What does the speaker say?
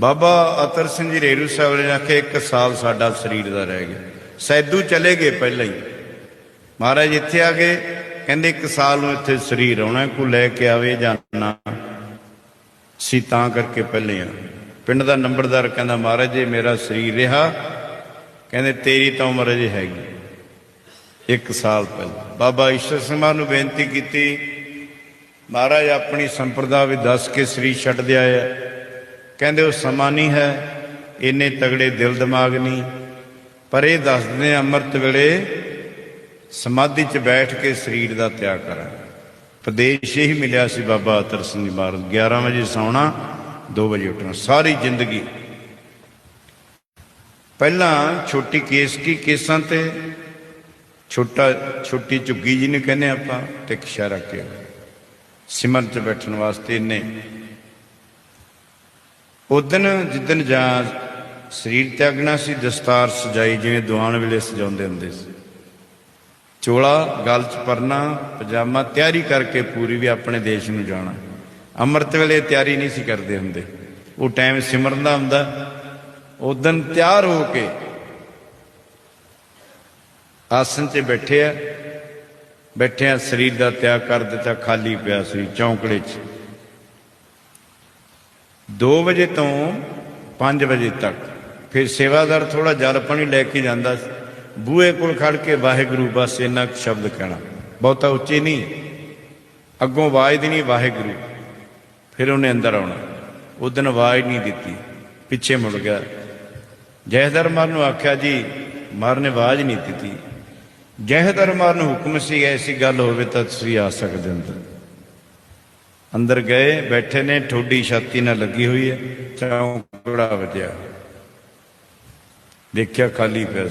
ਬਾਬਾ ਅਤਰ ਸਿੰਘ ਜੀ ਰੇਰੂ ਸਾਹਿਬ ਨੇ ਆਖਿਆ, ਇੱਕ ਸਾਲ ਸਾਡਾ ਸਰੀਰ ਦਾ ਰਹਿ ਗਿਆ। ਸੈਦੂ ਚਲੇ ਗਏ ਪਹਿਲਾਂ ਹੀ। ਮਹਾਰਾਜ ਇੱਥੇ ਆ ਗਏ, ਕਹਿੰਦੇ ਇੱਕ ਸਾਲ ਨੂੰ ਇੱਥੇ ਸਰੀਰ ਆਉਣਾ ਕੋ ਲੈ ਕੇ ਆਵੇ ਜਾਂ ਨਾ। ਸੀ ਤਾਂ ਕਰਕੇ ਪਹਿਲੇ ਆ। ਪਿੰਡ ਦਾ ਨੰਬਰਦਾਰ ਕਹਿੰਦਾ, ਮਹਾਰਾਜ ਜੀ ਮੇਰਾ ਸਰੀਰ ਰਿਹਾ। ਕਹਿੰਦੇ, ਤੇਰੀ ਤਾਂ ਉਮਰ ਅਜੇ ਹੈਗੀ। ਇੱਕ ਸਾਲ ਪਹਿਲਾਂ। ਬਾਬਾ ਈਸ਼ਰ ਸਿੰਘ ਨੂੰ ਬੇਨਤੀ ਕੀਤੀ, ਮਹਾਰਾਜ ਆਪਣੀ ਸੰਪਰਦਾ ਵੀ ਦੱਸ ਕੇ ਸਰੀਰ ਛੱਡ ਦਿਆ ਹੈ ਕਹਿੰਦੇ ਉਹ ਸਮਾਂ ਨਹੀਂ ਹੈ, ਇੰਨੇ ਤਗੜੇ ਦਿਲ ਦਿਮਾਗ ਨਹੀਂ। ਪਰ ਇਹ ਦੱਸਦੇ ਨੇ ਅੰਮ੍ਰਿਤ ਵੇਲੇ ਸਮਾਧੀ 'ਚ ਬੈਠ ਕੇ ਸਰੀਰ ਦਾ ਤਿਆਗ ਕਰਾਂ ਪ੍ਰਦੇਸ਼ ਹੀ ਮਿਲਿਆ ਸੀ ਬਾਬਾ ਅਤਰ ਸਿੰਘ ਜੀ ਮਹਾਰਾਜ 11 ਵਜੇ ਸੌਣਾ 2 ਵਜੇ ਉੱਠਣਾ, ਸਾਰੀ ਜ਼ਿੰਦਗੀ। ਪਹਿਲਾਂ ਛੋਟੀ ਕੇਸ ਕੀ ਕੇਸਾਂ ਤੇ, ਛੋਟਾ, ਛੋਟੀ ਝੁੱਗੀ ਜੀ ਨੂੰ ਕਹਿੰਦੇ ਆਪਾਂ, ਤੇ ਇੱਕ ਇਸ਼ਾਰਾ ਕੇ ਸਿਮਰਨ 'ਚ ਬੈਠਣ ਵਾਸਤੇ ਇਹਨੇ ਉਦਨ ਜਿੱਦਨ ਜਾਂ ਸਰੀਰ ਤਿਆਗਣਾ ਸੀ, ਦਸਤਾਰ ਸਜਾਈ, ਜਿਵੇਂ ਦੁਆਨ ਵੇਲੇ ਸਜਾਉਂਦੇ ਹੁੰਦੇ ਸੀ। ਚੋਲਾ, ਗਲ 'ਚ ਪਰਨਾ, ਪਜਾਮਾ ਤਿਆਰੀ ਕਰਕੇ ਪੂਰੀ ਵੀ ਆਪਣੇ ਦੇਸ਼ ਨੂੰ ਜਾਣਾ। ਅੰਮ੍ਰਿਤ ਵੇਲੇ ਤਿਆਰੀ ਨਹੀਂ ਸੀ ਕਰਦੇ ਹੁੰਦੇ। ਉਹ ਟਾਈਮ ਸਿਮਰਨ ਦਾ ਹੁੰਦਾ। ਉਦੋਂ ਤਿਆਰ ਹੋ ਕੇ ਆਸਨ 'ਚ ਬੈਠੇ ਆ। ਬੈਠਿਆ ਸਰੀਰ ਦਾ ਤਿਆਗ ਕਰ ਦਿੱਤਾ, ਖਾਲੀ ਪਿਆ ਸੀ ਚੌਂਕੜੇ 'ਚ। 2 ਵਜੇ ਤੋਂ 5 ਵਜੇ ਤੱਕ। ਫਿਰ ਸੇਵਾਦਾਰ ਥੋੜਾ ਜਲ ਪਾਣੀ ਲੈ ਕੇ ਜਾਂਦਾ ਸੀ। ਬੂਹੇ ਕੋਲ ਖੜ ਕੇ ਵਾਹਿਗੁਰੂ ਬਸ ਇੰਨਾ ਕੁ ਸ਼ਬਦ ਕਹਿਣਾ। ਬਹੁਤਾ ਉੱਚੀ ਨਹੀਂ ਅੱਗੋਂ ਆਵਾਜ਼ ਦੇਣੀ ਵਾਹਿਗੁਰੂ। ਫਿਰ ਉਹਨੇ ਅੰਦਰ ਆਉਣਾ। ਉਹ ਦਿਨ ਆਵਾਜ਼ ਨਹੀਂ ਦਿੱਤੀ। ਪਿੱਛੇ ਮੁੜ ਗਿਆ। ਜਹਦਰ ਮਰ ਨੂੰ ਆਖਿਆ, ਜੀ ਮਾਰ ਨੇ ਆਵਾਜ਼ ਨਹੀਂ ਦਿੱਤੀ। ਜਹਦਰ ਮਾਰ ਨੂੰ ਹੁਕਮ ਸੀ, ਐਸੀ ਗੱਲ ਹੋਵੇ ਤਾਂ ਤੁਸੀਂ ਆ ਸਕਦੇ ਅੰਦਰ। ਅੰਦਰ ਗਏ, ਬੈਠੇ ਨੇ, ਠੋਡੀ ਛਾਤੀ ਨਾਲ ਲੱਗੀ ਹੋਈ ਹੈ, ਚੌਂਕੜਾ ਵਜਿਆ। ਦੇਖਿਆ ਖਾਲੀ ਪਿਆ